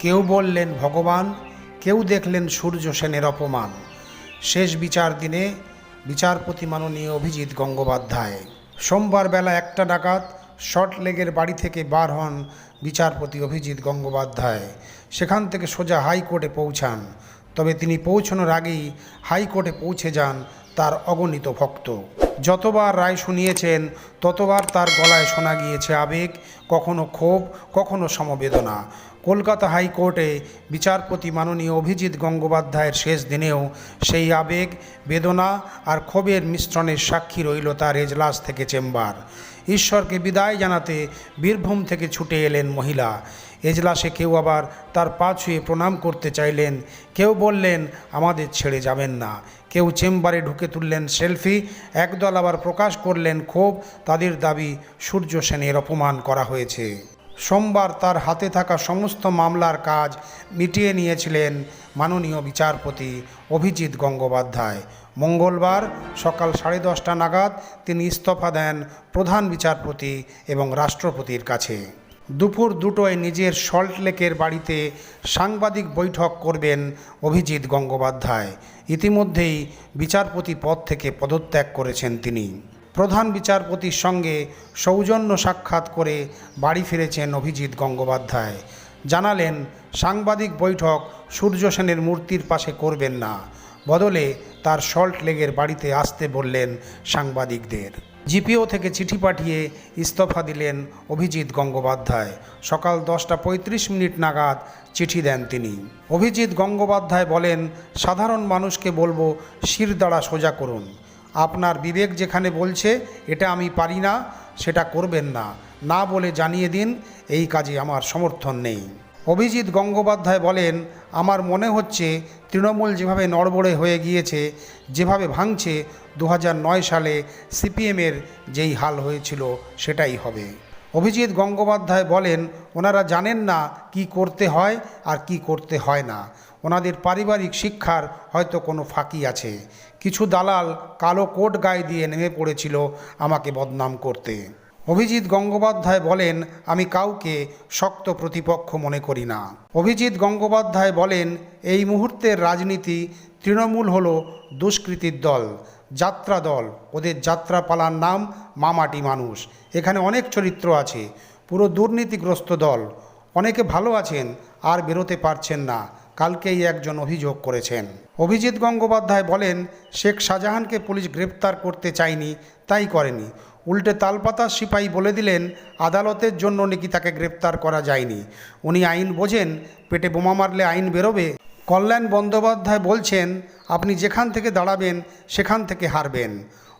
কেউ বললেন, ভগবান, কেউ দেখলেন সূর্য সেনের অপমান। শেষ বিচার দিনে বিচারপতি মাননীয় অভিজিৎ গঙ্গোপাধ্যায়। সোমবার বেলা একটা ডাকাত শর্ট লেগের বাড়ি থেকে বার হন বিচারপতি অভিজিৎ গঙ্গোপাধ্যায়। সেখান থেকে সোজা হাইকোর্টে পৌঁছান। তবে তিনি পৌঁছানোর আগেই হাইকোর্টে পৌঁছে যান তার অগণিত ভক্ত। যতবার রায় শুনিয়েছেন, ততবার তার গলায় শোনা গিয়েছে আবেগ, কখনো ক্ষোভ, কখনো সমবেদনা। কলকাতা হাইকোর্টে বিচারপতি মাননীয় অভিজিৎ গঙ্গোপাধ্যায়ের শেষ দিনেও সেই আবেগ, বেদনা আর ক্ষোভের মিশ্রণের সাক্ষী রইল তার এজলাস থেকে চেম্বার। ঈশ্বরকে বিদায় জানাতে বীরভূম থেকে ছুটে এলেন মহিলা। এজলাসে কেউ আবার তার পা ছুঁয়ে প্রণাম করতে চাইলেন। কেউ বললেন, আমাদের ছেড়ে যাবেন না। কেউ চেম্বারে ঢুকে তুললেন সেলফি একদল আবার প্রকাশ করলেন, ক্ষোভ তাদের দাবি সূর্য সেনের অপমান করা হয়েছে। সোমবার তার হাতে থাকা সমস্ত মামলার কাজ মিটিয়ে নিয়েছিলেন মাননীয় বিচারপতি অভিজিৎ গঙ্গোপাধ্যায়। মঙ্গলবার সকাল সাড়ে দশটা নাগাদ তিনি ইস্তফা দেন প্রধান বিচারপতি এবং রাষ্ট্রপতির কাছে। দুপুর দুটোয় নিজের সল্টলেকের বাড়িতে সাংবাদিক বৈঠক করবেন অভিজিৎ গঙ্গোপাধ্যায়। ইতিমধ্যেই বিচারপতি পদ থেকে পদত্যাগ করেছেন তিনি। প্রধান বিচারপতির সঙ্গে সৌজন্য সাক্ষাৎ করে বাড়ি ফিরেছেন অভিজিৎ গঙ্গোপাধ্যায়। জানালেন, সাংবাদিক বৈঠক সূর্য সেনের মূর্তির পাশে করবেন না। বদলে তার সল্ট লেগের বাড়িতে আসতে বললেন সাংবাদিকদের। জিপিও থেকে চিঠি পাঠিয়ে ইস্তফা দিলেন অভিজিৎ গঙ্গোপাধ্যায়। সকাল দশটা পঁয়ত্রিশ মিনিট নাগাদ চিঠি দেন তিনি। অভিজিৎ গঙ্গোপাধ্যায় বলেন, সাধারণ মানুষকে বলব শিরদাঁড়া সোজা করুন। আপনার বিবেক যেখানে বলছে, এটা আমি পারি না, সেটা করবেন না। না বলে জানিয়ে দিন, এই কাজে আমার সমর্থন নেই। অভিজিৎ গঙ্গোপাধ্যায় বলেন, আমার মনে হচ্ছে তৃণমূল যেভাবে নড়বড়ে হয়ে গিয়েছে, যেভাবে ভাঙছে দু সালে সিপিএমের যেই হাল হয়েছিল সেটাই হবে। অভিজিৎ গঙ্গোপাধ্যায় বলেন, ওনারা জানেন না কি করতে হয় আর কি করতে হয় না। ওনাদের পারিবারিক শিক্ষার হয়তো কোনো ফাঁকি আছে। কিছু দালাল কালো কোট গায়ে দিয়ে নেমে পড়েছিল আমাকে বদনাম করতে। অভিজিৎ গঙ্গোপাধ্যায় বলেন, আমি কাউকে শক্ত প্রতিপক্ষ মনে করি না। অভিজিৎ গঙ্গোপাধ্যায় বলেন, এই মুহূর্তের রাজনীতি তৃণমূল হল দুষ্কৃতির দল, যাত্রা দল। ওদের যাত্রা পালার নাম মামাটি মানুষ। এখানে অনেক চরিত্র আছে। পুরো দুর্নীতিগ্রস্ত দল। অনেকে ভালো আছেন, আর বেরোতে পারছেন না। কালকেই একজন অভিযোগ করেছেন। অভিজিৎ গঙ্গোপাধ্যায় বলেন, শেখ শাহজাহানকে পুলিশ গ্রেপ্তার করতে চায়নি, তাই করেনি। উল্টে তালপাতা সিপাহী বলে দিলেন, আদালতের জন্য নাকি তাকে গ্রেপ্তার করা যায়নি। উনি আইন বোঝেন, পেটে বোমা মারলে আইন বেরোবে। কল্যাণ বন্দ্যোপাধ্যায় বলছেন, আপনি যেখান থেকে দাঁড়াবেন, সেখান থেকে হারবেন।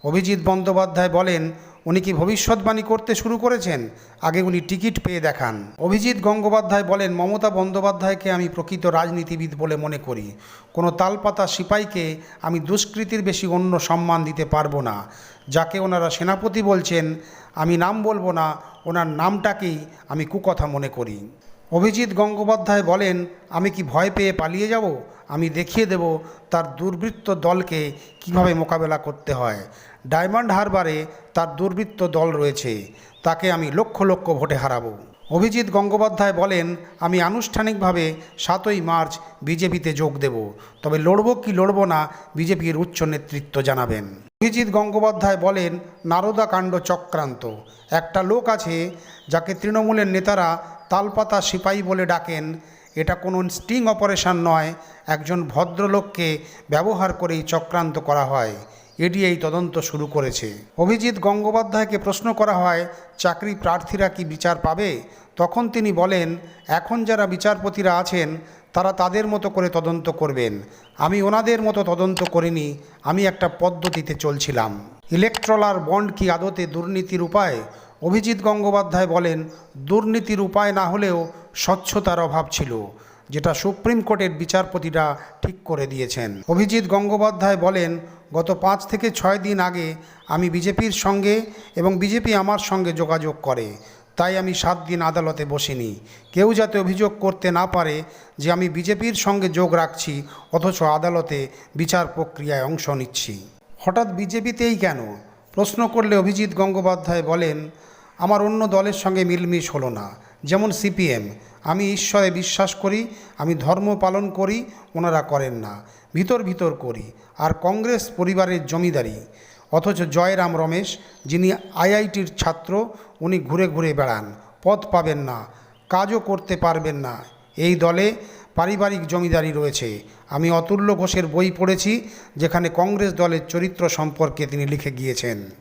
অভিজিৎ বন্দ্যোপাধ্যায় বলেন উনি কি ভবিষ্যৎবাণী করতে শুরু করেছেন? আগে উনি টিকিট পেয়ে দেখান। অভিজিৎ গঙ্গোপাধ্যায় বলেন, মমতা বন্দ্যোপাধ্যায়কে আমি প্রকৃত রাজনীতিবিদ বলে মনে করি। কোনো তালপাতা সিপাইকে আমি দুষ্কৃতির বেশি অন্য সম্মান দিতে পারব না। যাকে ওনারা সেনাপতি বলছেন, আমি নাম বলব না, ওনার নামটাকেই আমি কুকথা মনে করি। অভিজিৎ গঙ্গোপাধ্যায় বলেন, আমি কি ভয় পেয়ে পালিয়ে যাব? আমি দেখিয়ে দেব তার দুর্বৃত্ত দলকে কীভাবে মোকাবেলা করতে হয়। ডায়মন্ড হারবারে তার দুর্বৃত্ত দল রয়েছে। তাকে আমি লক্ষ লক্ষ ভোটে হারাবো। অভিজিৎ গঙ্গোপাধ্যায় বলেন, আমি আনুষ্ঠানিকভাবে সাতই মার্চ বিজেপিতে যোগ দেব। তবে লড়ব কি লড়ব না বিজেপির উচ্চ নেতৃত্ব জানাবেন। অভিজিৎ গঙ্গোপাধ্যায় বলেন, নারদা কাণ্ড চক্রান্ত। একটা লোক আছে যাকে তৃণমূলের নেতারা তালপাতা সিপাহী বলে ডাকেন। এটা কোনো স্টিং অপারেশন নয়, একজন ভদ্রলোককে ব্যবহার করেই চক্রান্ত করা হয়। এডি এই তদন্ত শুরু করেছে। অভিজিৎ গঙ্গোপাধ্যায়কে প্রশ্ন করা হয়, চাকরি প্রার্থীরা কি বিচার পাবে? তখন তিনি বলেন, এখন যারা বিচারপতিরা আছেন, তারা তাদের মতো করে তদন্ত করবেন। আমি ওনাদের মতো তদন্ত করিনি, আমি একটা পদ্ধতিতে চলছিলাম। ইলেকট্রলার বন্ড কি আদতে দুর্নীতির উপায়? অভিজিৎ গঙ্গোপাধ্যায় বলেন, দুর্নীতির উপায় না হলেও স্বচ্ছতার অভাব ছিল, যেটা সুপ্রিম কোর্টের বিচারপতিরা ঠিক করে দিয়েছেন। অভিজিৎ গঙ্গোপাধ্যায় বলেন, গত পাঁচ থেকে ছয় দিন আগে আমি বিজেপির সঙ্গে এবং বিজেপি আমার সঙ্গে যোগাযোগ করে। তাই আমি সাত দিন আদালতে বসিনি। কেউ যাতে অভিযোগ করতে না পারে যে আমি বিজেপির সঙ্গে যোগ রাখছি, অথচ আদালতে বিচার প্রক্রিয়ায় অংশ নিচ্ছি। হঠাৎ বিজেপিতেই কেন? প্রশ্ন করলে অভিজিৎ গঙ্গোপাধ্যায় বলেন আমার অন্য দলের সঙ্গে মিলমিশ হলো না। যেমন সিপিএম। আমি ঈশ্বরে বিশ্বাস করি, আমি ধর্ম পালন করি, ওনারা করেন না। ভিতর ভিতর করি। আর কংগ্রেস পরিবারের জমিদারি। অথচ জয়রাম রমেশ, যিনি আইআইটির ছাত্র, উনি ঘুরে ঘুরে বেড়ান। পদ পাবেন না, কাজও করতে পারবেন না। এই দলে পারিবারিক জমিদারি রয়েছে। আমি অতুল্য ঘোষের বই পড়েছি, যেখানে কংগ্রেস দলের চরিত্র সম্পর্কে তিনি লিখে গিয়েছেন।